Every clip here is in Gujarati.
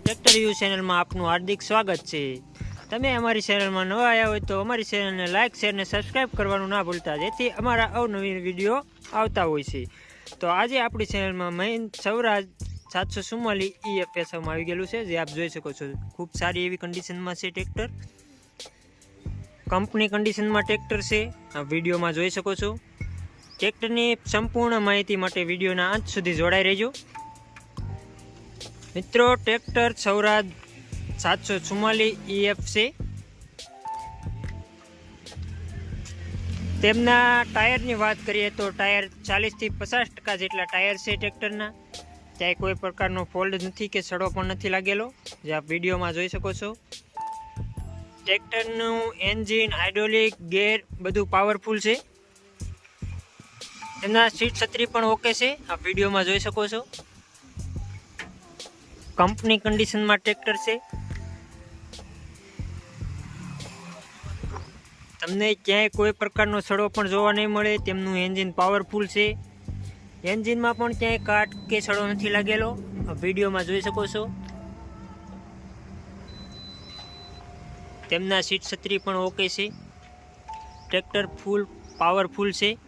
ટ્રેક્ટર યુ ચેનલમાં આપનું હાર્દિક સ્વાગત છે. તમે અમારી ચેનલમાં નવા આવ્યા હોય તો અમારી ચેનલને લાઇક શેર અને સબસ્ક્રાઇબ કરવાનું ના ભૂલતા, જેથી અમારા અવનવી વીડિયો આવતા હોય છે. તો આજે આપણી ચેનલમાં મહિન સૌરાજ સાતસો ચુમ્માલી ઈએફએસમાં આવી ગયેલું છે, જે આપ જોઈ શકો છો. ખૂબ સારી એવી કન્ડિશનમાં છે ટ્રેક્ટર કંપની કન્ડિશનમાં ટ્રેક્ટર છે. આ વિડીયોમાં જોઈ શકો છો. ટ્રેક્ટરની સંપૂર્ણ માહિતી માટે વિડીયોના અંત સુધી જોડાઈ રહેજો. મિત્રો, ટ્રેક્ટર સૌરાજ સાતસો ચુમ્માલી ઈએફ છે તેમના ટાયરની વાત કરીએ તો ટાયર ચાલીસથી પચાસ ટકા જેટલા ટાયર છે ટ્રેક્ટરના. ક્યાંય કોઈ પ્રકારનો ફોલ્ડ નથી કે સડો પણ નથી લાગેલો, જે આપ વિડીયોમાં જોઈ શકો છો. ટ્રેક્ટરનું એન્જિન, હાઇડ્રોલિક, ગેર બધું પાવરફુલ છે. એમના સીટ છત્રી પણ ઓકે છે, આપ વિડીયોમાં જોઈ શકો છો. કંપની કન્ડિશનમાં ટ્રેક્ટર છે. તમને ક્યાંય કોઈ પ્રકારનો સડો પણ જોવા નહીં મળે, તેમનું એન્જિન પાવરફુલ છે. એન્જિનમાં પણ ક્યાંય કાટ કે સડો નથી લાગેલો. વિડીયોમાં જોઈ શકો છો. તેમના સીટ છત્રી પણ ઓકે છે. ટ્રેક્ટર ફૂલ પાવરફુલ છે.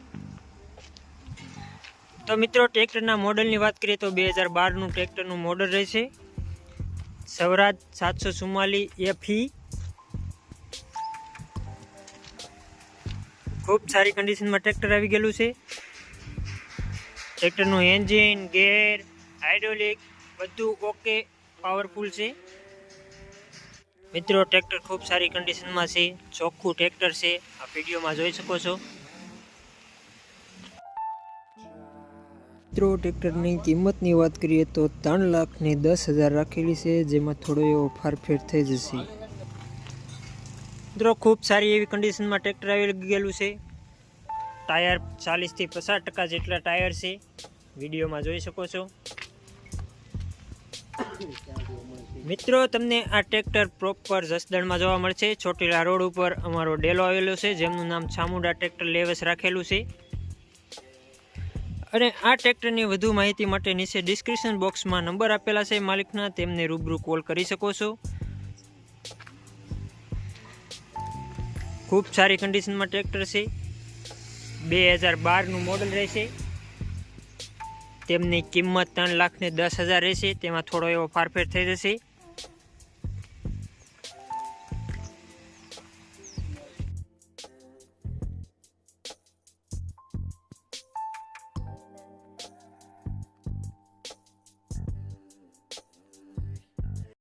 તો મિત્રો, ટ્રેક્ટરના મોડલની વાત કરીએ તો બે હજાર બારનું ટ્રેક્ટરનું મોડલ રહેશે. સવરાજ સાતસો ચુમ્માલી એફી ખૂબ સારી કન્ડિશનમાં ટ્રેક્ટર આવી ગયેલું છે. ટ્રેક્ટરનું એન્જિન ગેર હાઇડ્રોલિક બધું ઓકે પાવરફુલ છે. મિત્રો, ટ્રેક્ટર ખૂબ સારી કન્ડિશનમાં છે. ચોખ્ખું ટ્રેક્ટર છે. આ વિડીયોમાં જોઈ શકો છો. મિત્રો, ટ્રેક્ટરની કિંમતની વાત કરીએ તો ત્રણ લાખની દસ હજાર રાખેલી છે, જેમાં થોડો એવો ફારફેર થઈ જશે. મિત્રો, ખૂબ સારી એવી કન્ડિશનમાં ટ્રેક્ટર આવી ગયેલું છે. ટાયર ચાલીસથી પચાસ ટકા જેટલા ટાયર છે. વિડીયોમાં જોઈ શકો છો. મિત્રો, તમને આ ટ્રેક્ટર પ્રોપર જસદણમાં જોવા મળશે. ચોટીલા રોડ ઉપર અમારો ડેલો આવેલો છે, જેમનું નામ ચામુંડા ટ્રેક્ટર લેવસ રાખેલું છે. અને આ ટ્રેક્ટરની વધુ માહિતી માટે નીચે ડિસ્ક્રિપ્શન બોક્સમાં નંબર આપેલા છે. માલિકના તેમને રૂબરૂ કોલ કરી શકો છો. ખૂબ સારી કન્ડિશનમાં ટ્રેક્ટર છે. બે હજાર બારનું મોડલ રહેશે. તેમની કિંમત ત્રણ લાખને દસ હજાર રહેશે. તેમાં થોડો એવો ફારફેર થઈ જશે.